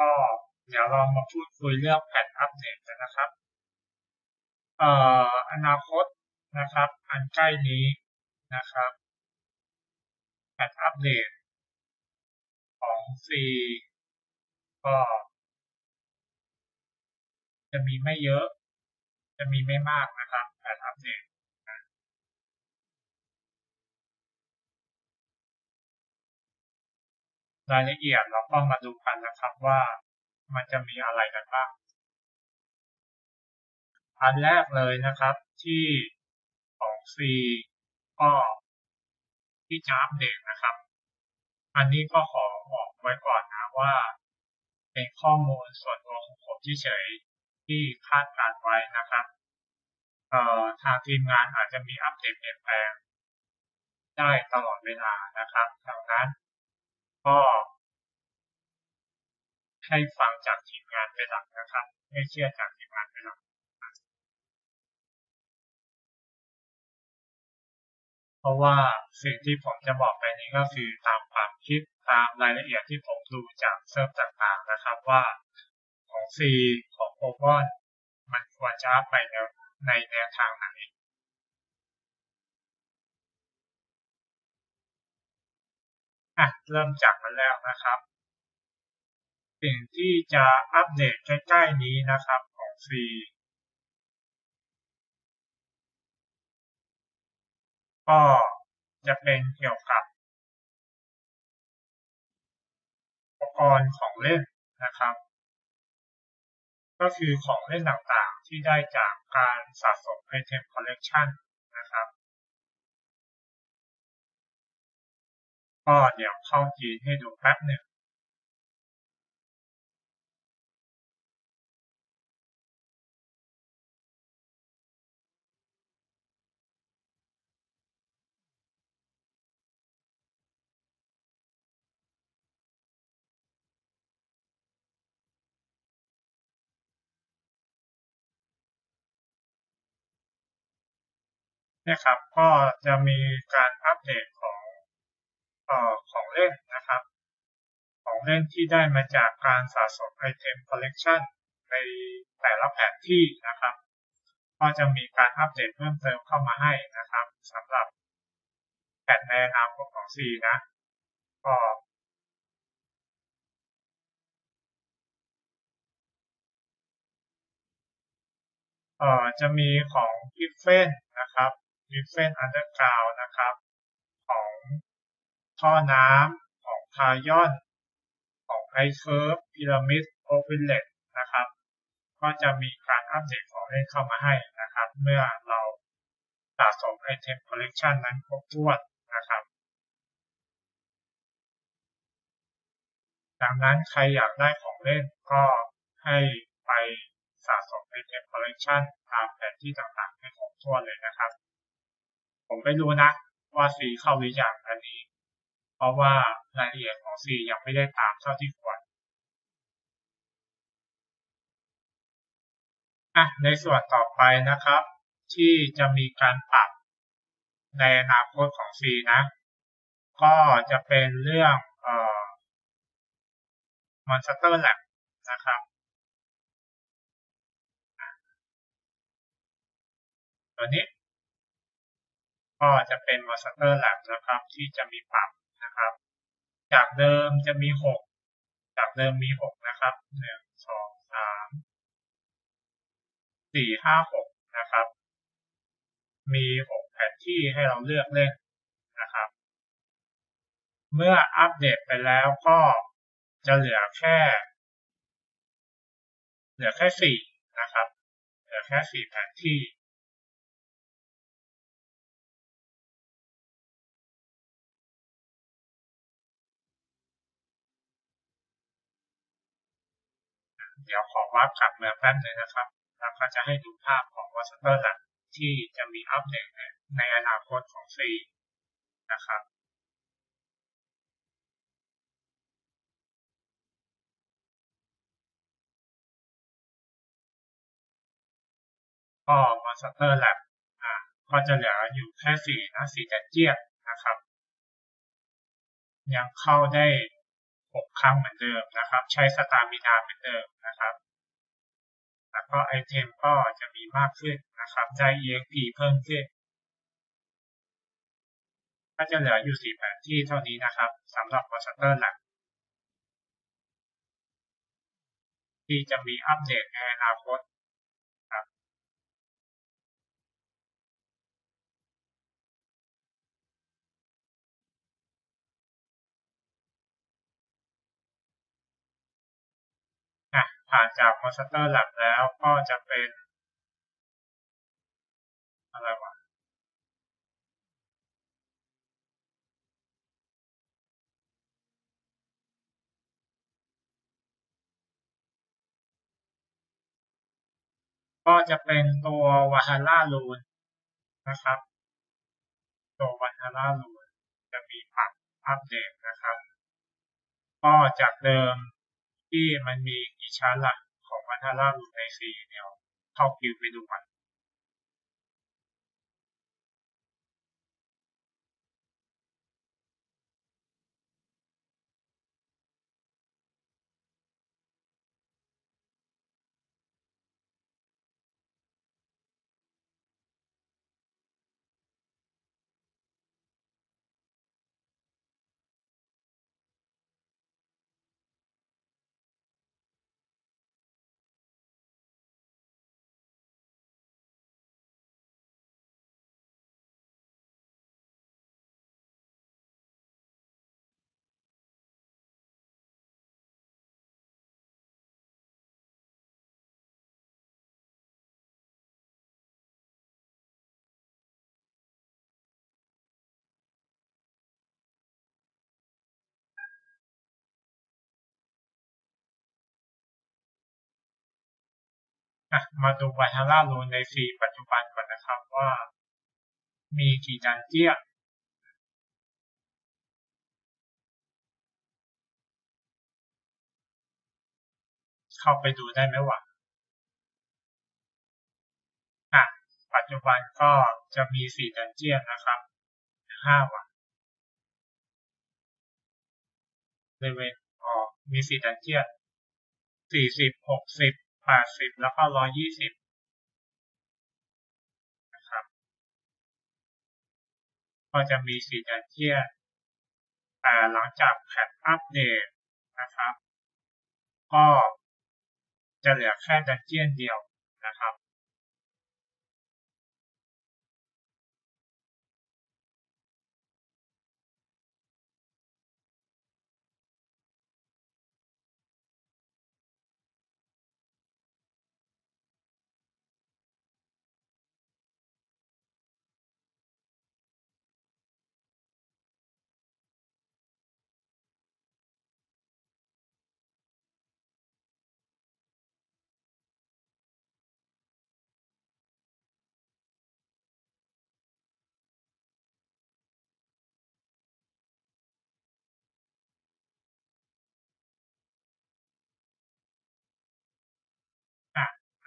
ก็เดี๋ยวเรามาพูดคุยเรื่องแผนอัปเดตกันนะครับเอ่ออนาคตนะครับ อันใกล้นี้นะครับแผนอัปเดตของฟรีก็จะมีไม่เยอะ จะมีไม่มากนะครับแผนอัปเดต รายละเอียดเราก็มาดูกันนะครับว่ามันจะมีอะไรกันบ้าง อันแรกเลยนะครับที่ของฟรีก็ที่จะอัปเดตนะครับ อันนี้ก็ขอบอกไว้ก่อนนะว่าเป็นข้อมูลส่วนตัวของผมที่เฉยที่คาดการไว้นะครับเอ่อทางทีมงานอาจจะมีอัปเดตเปลี่ยนแปลงได้ตลอดเวลานะครับ ดังนั้น ก็ให้ฟังจากทีมงานเป็นหลักนะครับ ให้เชื่อจากทีมงานเป็นหลักเพราะว่าสิ่งที่ผมจะบอกไปนี้ก็คือตามความคิดตามรายละเอียดที่ผมดูจากเซิร์ฟต่างๆนะครับว่าของ C ของโอเวอร์มันควรจะไปในในแนวทางไหน อะเริ่มจากมันแล้วนะครับ สิ่งที่จะอัปเดตใกล้ๆนี้นะครับของ C ก็จะเป็นเกี่ยวกับอุปกรณ์ของเล่นนะครับ ก็คือของเล่นต่างๆที่ได้จากการสะสมไอเทมคอลเลกชัน ก็เดี๋ยวเข้าจีนให้ดูแป๊บหนึ่งนะครับ ก็จะมีการอัปเดตของ ของเล่นนะครับ ของเล่นที่ได้มาจากการสะสมไอเทมคอลเลกชันในแต่ละแผนที่นะครับ ก็จะมีการอัปเดตเพิ่มเติมเข้ามาให้นะครับสำหรับแผนในอนาคตของ C นะก็เอ่อจะมีของกิฟเฟนนะครับกิฟเฟนอันเดอร์กราวนะครับ ท่อน้ำของพายอน ของไอเคิร์ฟพีระมิดโอวิลเลตนะครับ ก็จะมีการอัปเดตของเล่นเข้ามาให้นะครับ เมื่อเราสะสมไอเทมคอลเลกชันนั้นครบถ้วนนะครับดังนั้นใครอยากได้ของเล่นก็ให้ไปสะสมไอเทมคอลเลกชันตามแผนที่ต่างๆให้ครบถ้วนเลยนะครับ ผมไม่รู้นะว่าซีเข้าหรือยังอันนี้ เพราะว่ารายละเอียดของซียังไม่ได้ตามเท่าที่ควรอะในส่วนต่อไปนะครับ ที่จะมีการปรับในอนาคตของ C นะ ก็จะเป็นเรื่องเอ่อ Monster Lab นะครับตัวนี้ ก็จะเป็น Monster Lab นะครับ ที่จะมีปรับ นะครับ จากเดิมจะมี6จากเดิมมี6นะครับ1 2 3 4 5 6นะครับ มี6แผนที่ให้เราเลือกเล่นนะครับ เมื่ออัปเดตไปแล้วก็จะเหลือแค่ เหลือแค่4นะครับ เหลือแค่4แผนที่ ดี๋ยวขอวาร์ปกลับเมืองแป๊บนึงนะครับ แล้วก็จะให้ดูภาพของ w a s t e r Lab ที่จะมีอัปเดตในอนาคตของ C นะครับก็ Monster Lab อ่าก็จะเหลืออยู่แค่สี่นะสี่ดันเจียนนะครับ ยังเข้าได้ หกครั้งเหมือนเดิมนะครับ ใช้สตามินาเหมือนเดิมนะครับ แล้วก็ไอเทมก็จะมีมากขึ้นนะครับ ได้ EXP เพิ่มขึ้น ก็จะเหลืออยู่สี่แผนที่เท่านี้นะครับสำหรับมอนสเตอร์หลักที่จะมีอัปเดตในอนาคต ผ่านจากมอนสเตอร์หลักแล้วก็จะเป็น อะไรวะก็จะเป็นตัววาฮาร่าลูนนะครับ ตัววาฮาร่าลูนจะมีปรับอัปเดตนะครับ ก็จากเดิม ที่มันมีกี่ชั้นล่ะของวาฮาร่าลูนในซีเนี่ยเข้าคิวไปดูกัน มาดูวาฮาร่าลูนในซีปัจจุบันก่อนนะครับว่า มีกี่ดันเจี้ยนเข้าไปดูได้ไหมวะอะ ปัจจุบันก็จะมีสี่ดันเจี้ยนนะครับห้าวันเลเวนอ๋อมีสี่ดันเจี้ยนสี่สิบหกสิบ แปดสิบแล้วก็ร้อยยี่สิบนะครับ ก็จะมีสี่ดันเทียนแต่หลังจากแพทอัปเดตนะครับ ก็จะเหลือแค่ดันเจียนเดียวนะครับ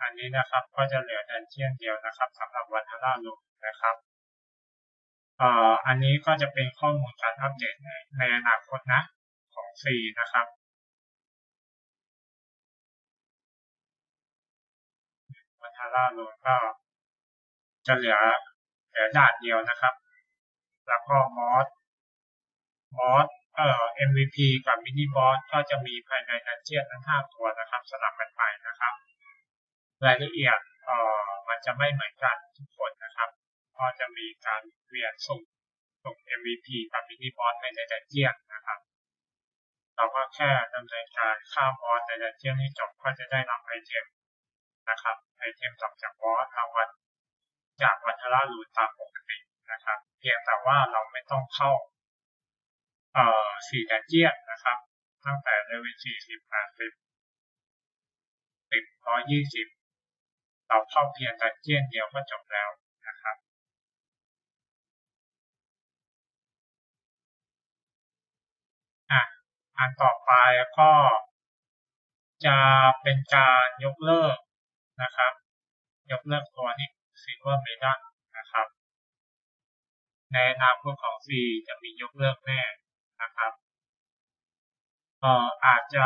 อันนี้นะครับก็จะเหลือดันเจียนเดียวนะครับสำหรับวันฮาร่าลูนะครับอ่ออันนี้ก็จะเป็นข้อมูลการอัปเดตในในอนาคตนะของซีนะครับวันฮาร่าลูก็จะเหลือเหลือด่านเดียวนะครับ แล้วก็มอสมอสเอ่อ MVP กับมินิบอสก็จะมีภายในดันเจียนทั้งห้าตัวนะครับสลับกันไปนะครับ รายละเอียดเอ่อมันจะไม่เหมือนกันทุกคนนะครับ ก็จะมีการเปลี่ยนส่งส่ง MVP กับมินิบอสในดันเจียนนะครับ เราก็แค่ดำเนินการฆ่าบอสในดันเจียนให้จบก็จะได้รับไอเทมนะครับไอเทมจากจากบอสรางวัลจากวัฒนาลูนตามปกตินะครับ เพียงแต่ว่าเราไม่ต้องเข้าเอ่อสี่ดันเจียนนะครับ ตั้งแต่เลเวลสี่สิบแปดสิบสิบร้อยยี่สิบ เราเข้าเพียงดันเจียนเดียวก็จบแล้วนะครับอะอันต่อไปก็จะเป็นการยกเลิกนะครับ ยกเลิกตัวนี้ซิลเวอร์เมดันะครับในอนาคตของซีจะมียกเลิกแน่นะครับเอ่ออาจจะ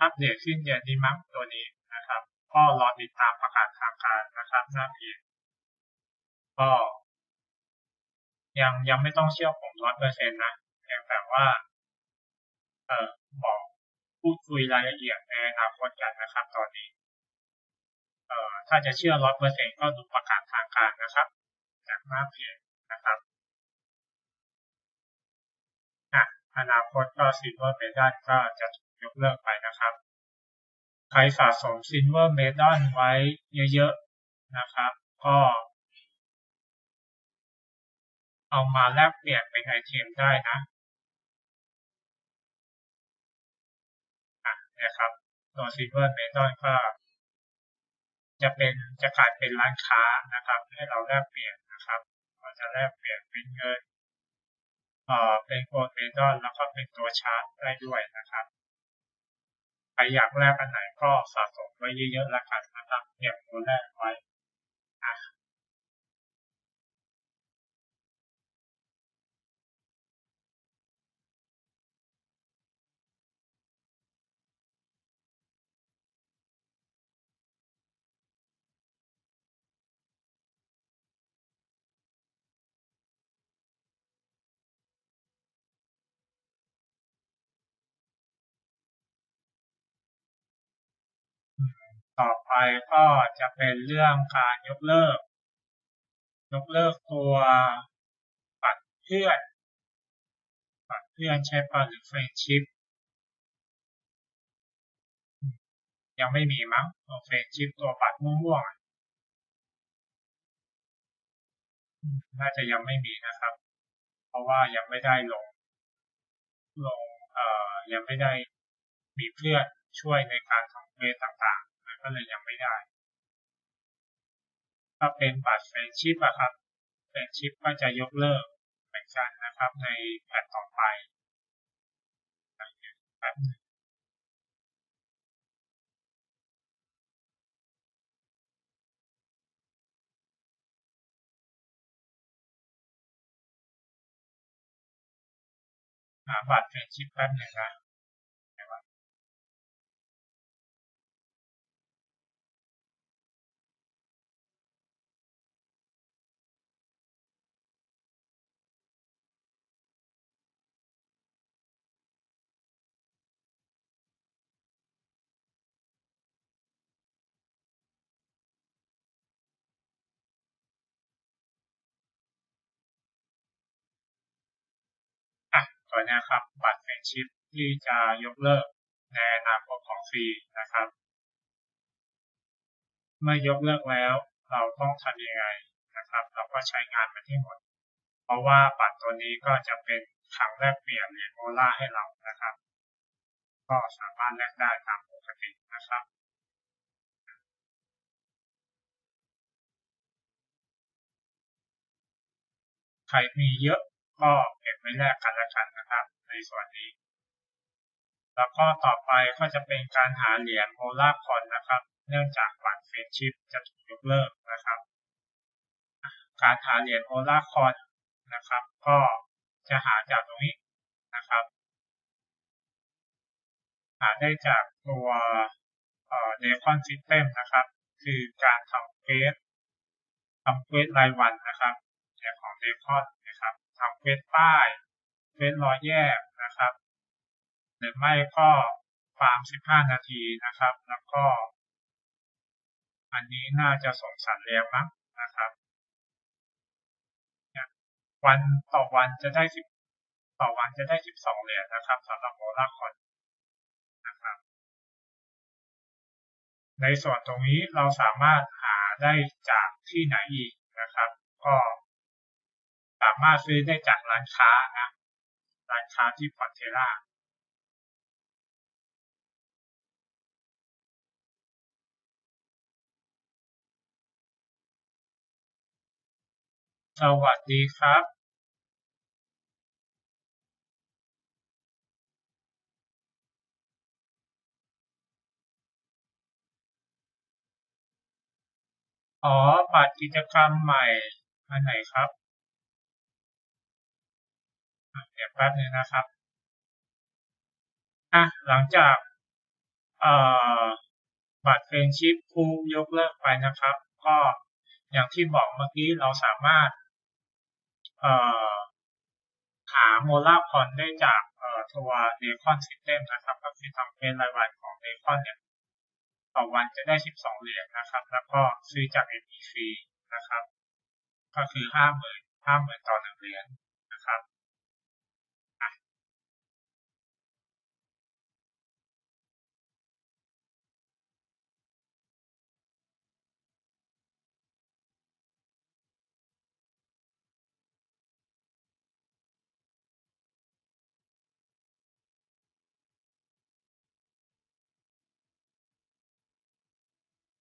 อัปเดตขึ้นเดือนนี้มั้งตัวนี้ ก็รอติดตามประกาศทางการนะครับหน้าเพจก็ยังยังไม่ต้องเชื่อผมร้อยเปอร์เซ็นต์นะเพียงแต่ว่า เอ่อบอกพูดคุยรายละเอียดในอนาคตกันนะครับ ตอนนี้ เอ่อถ้าจะเชื่อร้อยเปอร์เซ็นต์ก็ดูประกาศทางการนะครับ จากหน้าเพจนะครับอะอนาคตก็ซิลเวอร์เมดัลก็จะยกเลิกไปนะครับ ใครสะสมซิลเวอร์เมดัลไว้เยอะๆนะครับ ก็เอามาแลกเปลี่ยนเป็นไอเทมได้นะอะครับตัวซิลเวอร์เมดัลก็จะเป็นจะกลายเป็นร้านค้านะครับ ให้เราแลกเปลี่ยนนะครับเราจะแลกเปลี่ยนเป็นเงินเอ่อเป็นโกลด์เมดัลแล้วก็เป็นตัวชาร์จได้ด้วยนะครับ ใครอยากแลกอันไหนก็สะสมไว้เยอะๆแล้วกันนะครับเก็บตัวแรกไว้ ต่อไปก็จะเป็นเรื่องการยกเลิก ยกเลิกตัวบัตรเพื่อนบัตรเพื่อนใช้ปะหรือเฟรนชิพยังไม่มีมั้งตัวเฟรนชิพตัวบัตรม่วงๆน่าจะยังไม่มีนะครับ เพราะว่ายังไม่ได้ลงลงเอ่อยังไม่ได้มีเพื่อนช่วยในการทำเวสต่าง ก็เลยยังไม่ได้ ถ้าเป็นบัตรเฟรนชิพอะครับเฟรนชิพก็จะยกเลิกเหมือนกันนะครับในแพทต่อไปแป๊บหาบัตรเฟรนชิพแป๊บหนึ่งนะ ตัวนี้ครับบัตรเฟรนชิพที่จะยกเลิกในอนาคตของฟรีนะครับ เมื่อยกเลิกแล้วเราต้องทำยังไงนะครับ เราก็ใช้งานมันให้หมด เพราะว่าบัตรตัวนี้ก็จะเป็นครั้งแรกเปลี่ยนเหรียญโอล่าให้เรานะครับ ก็สามารถแลกได้ตามปกตินะครับใครมีเยอะ ก็เก็บไว้แลกกันละกันนะครับ ในส่วนนี้ แล้วก็ต่อไปก็จะเป็นการหาเหรียญโอล่าคอนนะครับ เนื่องจากบัตรเฟรนชิพจะถูกยกเลิกนะครับ การหาเหรียญโอล่าคอนนะครับ ก็จะหาจากตรงนี้นะครับ หาได้จากตัวเอ่อ Decon System นะครับ คือการทำเควสทำเควสรายวันนะครับของ Decon นะครับทำ เควสป้ายเควสรอยแยกนะครับ หรือไม่ก็ฟาร์ม 15 นาทีนะครับ แล้วก็ อันนี้น่าจะส่งสัตว์เลี้ยงมั้งนะครับวันต่อวันจะได้สิบต่อวันจะได้สิบสองเหรียญนะครับสำหรับโมลาคอนนะครับ ในส่วนตรงนี้เราสามารถหาได้จากที่ไหนอีกนะครับ ก็ สามารถซื้อได้จากร้านค้านะร้านค้าที่พอนเทล่าสวัสดีครับ อ๋อบัตรกิจกรรมใหม่อันไหนครับ ดี๋ยวแป๊บนึงนะครับอะหลังจากเอ่อบัตรเฟรนชิพคูยกเลิกไปนะครับ ก็อย่างที่บอกเมื่อกี้เราสามารถเอ่อหาโมลาร์พอนได้จากเอ่อตัวเดคอนซิสเต็มนะครับก็คือทำเป็นรายวันของเดคอนเนี่ยต่อวันจะได้ 12 เหรียญนะครับ แล้วก็ซื้อจาก NEC นะครับ ก็คือ 50,000 50,000 ต่อหนึ่งเหรียญ